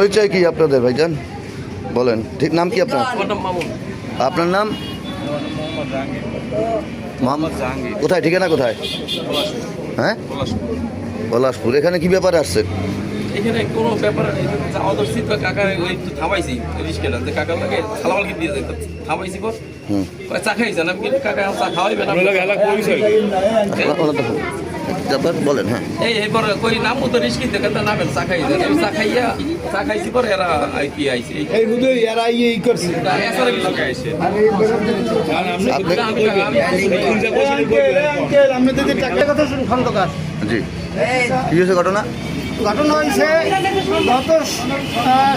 পরিচয় কি আপনাদের ভাইজান? বলেন ঠিক নাম কি আপনার? আপনার নাম? মোহাম্মদ কোথায়? ঠিকানা কোথায়? হ্যাঁ? পলাশপুর। এখানে কি ব্যাপারে আসছেন এখানে কোনো ব্যাপার যাওয়া কাকা ওই একটু থামাইছি রিস্কেটা যে কাকার লাগে খালামাল দিয়ে যেত থামাইছি পর হুম। কয় চা খাইছেন? আমি কাকা চা খাওয়াইবেন। আপনি?" তারপর বলেন হ্যাঁ। এই এবার কই নাম তো রিস্কি দেখে তো নামেন চা খাইছেন আমি চা খাইয়া চা খাইছি পর এরা আই কি আইছে এই বুধ এরা এই করছে। এসারে কিছু খাইছে আপনি আপনি টাকা কথা শুন খন্দকার। জি। কি হয়েছে ঘটনা? ঘটনা হয়েছে। গত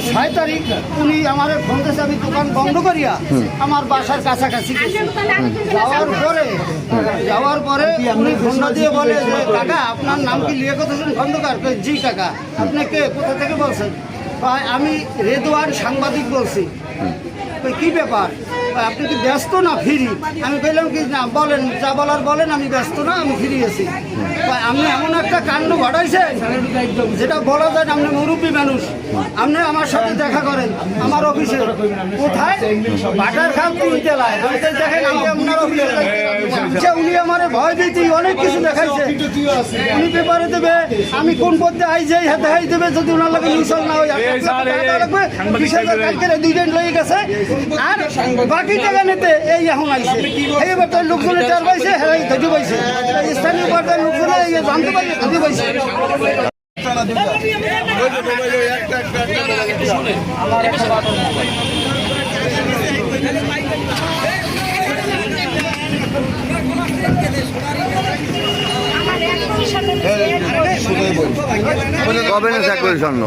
ছয় তারিখ উনি আমার ফোন দিয়েছে আমি দোকান বন্ধ করিয়া আমার বাসার কাছাকাছি। যাওয়ার পরে যাওয়ার পরে উনি ফোনটা দিয়ে বলে যে কাকা আপনার নাম কি লিয়ে কথা খন্দকার? জি কাকা। আপনি কে? কোথা থেকে বলছেন? কয়, আমি রেদওয়ান সাংবাদিক বলছি। কি ব্যাপার? আপনি কি ব্যস্ত না ফিরি? আমি বললাম কি না বলেন যা বলার বলেন আমি ব্যস্ত না আমি ফ্রি কয়, আপনি এমন একটা কাণ্ড ঘটাইছেন যেটা বলা যায় আপনি মুরব্বী মানুষ। আপনি আমার সাথে দেখা করেন আমার অফিসে। কোথায়? বাটার খাম তিন তেলায়। দেখেন আমি আপনার অফিসে যাচ্ছি। উনি আমার ভয় দিতে অনেক কিছু দেখাইছে। উনি পেপারে দেবে আমি কোন পথে আই যাই হাতে হাই দেবে যদি ওনার লাগে মিশল না হয় বিশ হাজার কালকে দুই লয়ে গেছে। আর বাকি টাকা নিতে এই এখন আইছে। এই ব্যাপারে লোকজনে চার পাইছে হ্যাঁ ধৈর্য পাইছে। স্থানীয় পর্যায়ের লোকজনে এই জানতে পারছে ধৈর্য পাইছে। কবে না চাকরি স্বর্ণ?